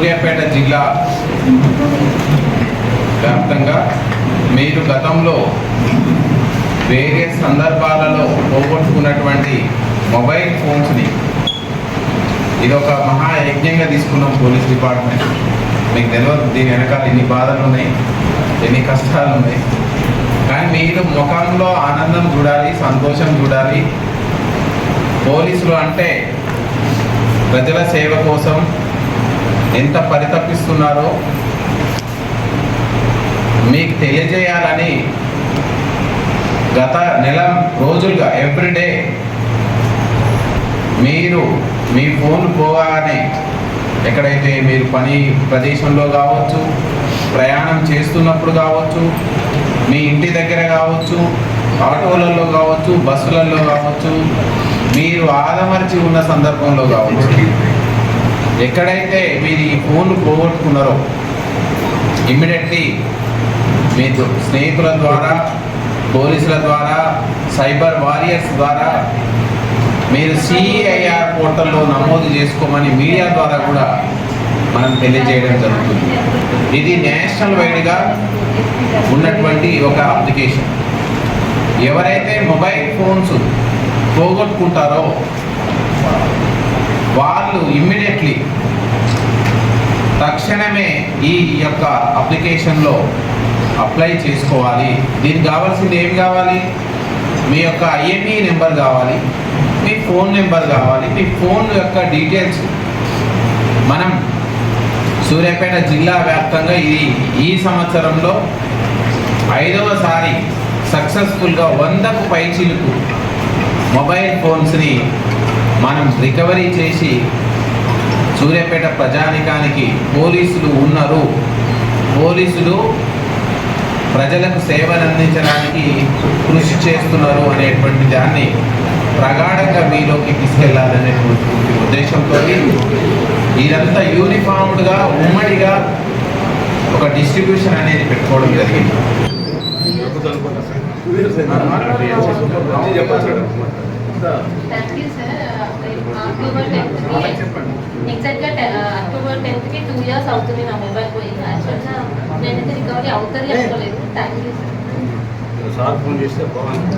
సూర్యాపేట జిల్లా వ్యాప్తంగా మీరు గతంలో వేరే సందర్భాలలో పోగొట్టుకున్నటువంటి మొబైల్ ఫోన్స్ని ఇది ఒక మహాయజ్ఞంగా తీసుకున్నాం పోలీస్ డిపార్ట్మెంట్. మీకు తెలియదు దీని వెనకాల ఎన్ని బాధలు ఉన్నాయి ఎన్ని కష్టాలు ఉన్నాయి కానీ మీరు ముఖంలో ఆనందం చూడాలి సంతోషం చూడాలి. పోలీసులు అంటే ప్రజల సేవ కోసం ఎంత పరితపిస్తున్నారో మీకు తెలియజేయాలని గత నెల రోజులుగా ఎవ్రీడే మీరు మీ ఫోన్ పోగానే ఎక్కడైతే మీరు పని ప్రదేశంలో కావచ్చు ప్రయాణం చేస్తున్నప్పుడు కావచ్చు మీ ఇంటి దగ్గర కావచ్చు ఆటోలలో కావచ్చు బస్సులలో కావచ్చు మీరు ఆదమర్చి ఉన్న సందర్భంలో కావచ్చు. ఎక్కడైతే మీరు ఈ ఫోన్ పోగొట్టుకున్నారో ఇమ్మీడియట్లీ మీ స్నేహితుల ద్వారా పోలీసుల ద్వారా సైబర్ వారియర్స్ ద్వారా మీరు సిఐఆర్ పోర్టల్లో నమోదు చేసుకోమని మీడియా ద్వారా కూడా మనం తెలియజేయడం జరుగుతుంది. ఇది నేషనల్ వైడ్గా ఉన్నటువంటి ఒక అప్లికేషన్. ఎవరైతే మొబైల్ ఫోన్స్ పోగొట్టుకుంటారో వాళ్ళు ఇమ్మీడియట్లీ తక్షణమే ఈ యొక్క అప్లికేషన్లో అప్లై చేసుకోవాలి. దీనికి కావాల్సింది ఏం కావాలి? మీ యొక్క ఐఎంఈ నెంబర్ కావాలి మీ ఫోన్ నెంబర్ కావాలి మీ ఫోన్ యొక్క డీటెయిల్స్. మనం సూర్యాపేట జిల్లా వ్యాప్తంగా ఇది ఈ సంవత్సరంలో ఐదవసారి సక్సెస్ఫుల్గా వందకు పైచీలకు మొబైల్ ఫోన్స్ని మనం రికవరీ చేసి సూర్యాపేట ప్రజానికానికి పోలీసులు ఉన్నారు. పోలీసులు ప్రజలకు సేవలు అందించడానికి కృషి చేస్తున్నారు అనేటువంటి దాన్ని ప్రగాఢంగా మీలోకి తీసుకెళ్ళాలనేటువంటి ఉద్దేశంతో ఇదంతా యూనిఫామ్డ్గా ఉమ్మడిగా ఒక డిస్ట్రిబ్యూషన్ అనేది పెట్టుకోవడం జరిగింది. అక్టోబర్ టెన్త్కి ఎగ్జాక్ట్గా అక్టోబర్ టెన్త్కి టూ ఇయర్స్ అవుతుంది నా మొబైల్ పోయి యాక్చువల్గా నేనైతే రికవరీ అవుతుంది అనుకోలేదు. థ్యాంక్ యూ సార్ ఫోన్ చేస్తే బాగుంది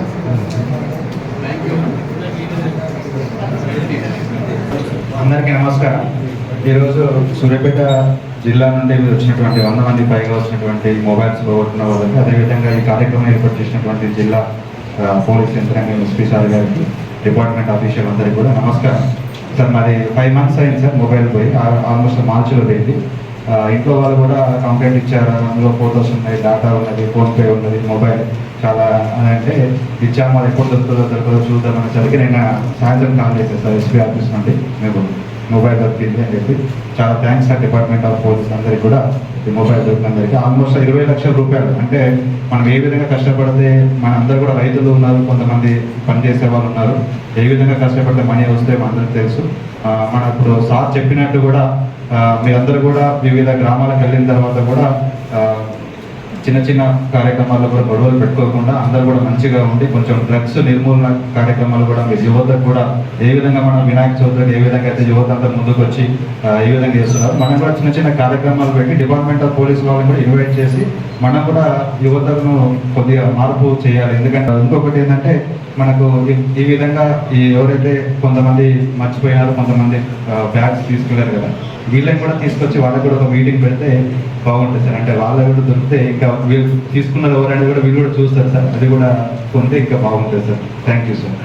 అందరికీ నమస్కారం. ఈరోజు సూర్యాపేట జిల్లా నుండి వచ్చినటువంటి వంద మంది పైగా వచ్చినటువంటి మొబైల్స్ పోగొట్టిన వాళ్ళకి అదేవిధంగా ఈ కార్యక్రమం ఏర్పాటు చేసినటువంటి జిల్లా పోలీస్ యంత్రాంగం ఎస్పీ సార్ గారికి డిపార్ట్మెంట్ ఆఫీషియల్ అందరికీ కూడా నమస్కారం. సార్ మరి ఫైవ్ మంత్స్ అయింది సార్ మొబైల్ పోయి. ఆల్మోస్ట్ మార్చిలో పోయింది. ఇంట్లో వాళ్ళు కూడా కంప్లైంట్ ఇచ్చారు. అందులో ఫోటోస్ ఉన్నాయి డేటా ఉన్నది ఫోన్పే ఉన్నది మొబైల్ చాలా అని అంటే ఇచ్చాము. అది ఎప్పుడు దొరుకుతుందో దొరకదో చూద్దామని సరికి నేను సాయంత్రం కాల్ చేశాను సార్ ఎస్పీ ఆఫీస్ నుండి. మీకు మొబైల్ దొరికింది అని చెప్పి. చాలా thanks sir department of police కూడా ఈ మొబైల్ దొరికినందరికీ ఆల్మోస్ట్ ఇరవై లక్షల రూపాయలు. అంటే మనం ఏ విధంగా కష్టపడితే మన కూడా రైతులు ఉన్నారు కొంతమంది పనిచేసే వాళ్ళు ఉన్నారు. ఏ విధంగా కష్టపడితే మనీ వస్తే మనందరికీ తెలుసు. మన ఇప్పుడు సార్ చెప్పినట్టు కూడా మీరందరూ కూడా వివిధ గ్రామాలకు వెళ్ళిన తర్వాత కూడా చిన్న చిన్న కార్యక్రమాల్లో కూడా గొడవలు పెట్టుకోకుండా అందరూ కూడా మంచిగా ఉండి కొంచెం డ్రగ్స్ నిర్మూలన కార్యక్రమాలు కూడా మీరు యువతకు కూడా ఏ విధంగా మనం వినాయక చవితికి ఏ విధంగా అయితే యువత అంతా ముందుకు వచ్చి ఏ విధంగా చేస్తున్నారు. మనం కూడా చిన్న చిన్న కార్యక్రమాలు పెట్టి డిపార్ట్మెంట్ ఆఫ్ పోలీస్ వాళ్ళని కూడా ఇన్వైట్ చేసి మనం కూడా యువతను కొద్దిగా మార్పు చేయాలి. ఎందుకంటే ఇంకొకటి ఏంటంటే మనకు ఈ- విధంగా ఎవరైతే కొంతమంది మర్చిపోయినారో కొంతమంది బ్యాగ్స్ తీసుకెళ్ళారు కదా వీళ్ళని కూడా తీసుకొచ్చి వాళ్ళకి కూడా ఒక మీటింగ్ పెడితే బాగుంటుంది సార్. అంటే వాళ్ళ కూడా దొరికితే ఇంకా వీళ్ళు తీసుకున్నారు ఎవరైనా కూడా వీళ్ళు కూడా చూస్తారు సార్. అది కూడా కొంటే ఇంకా బాగుంటుంది సార్. Thank you sir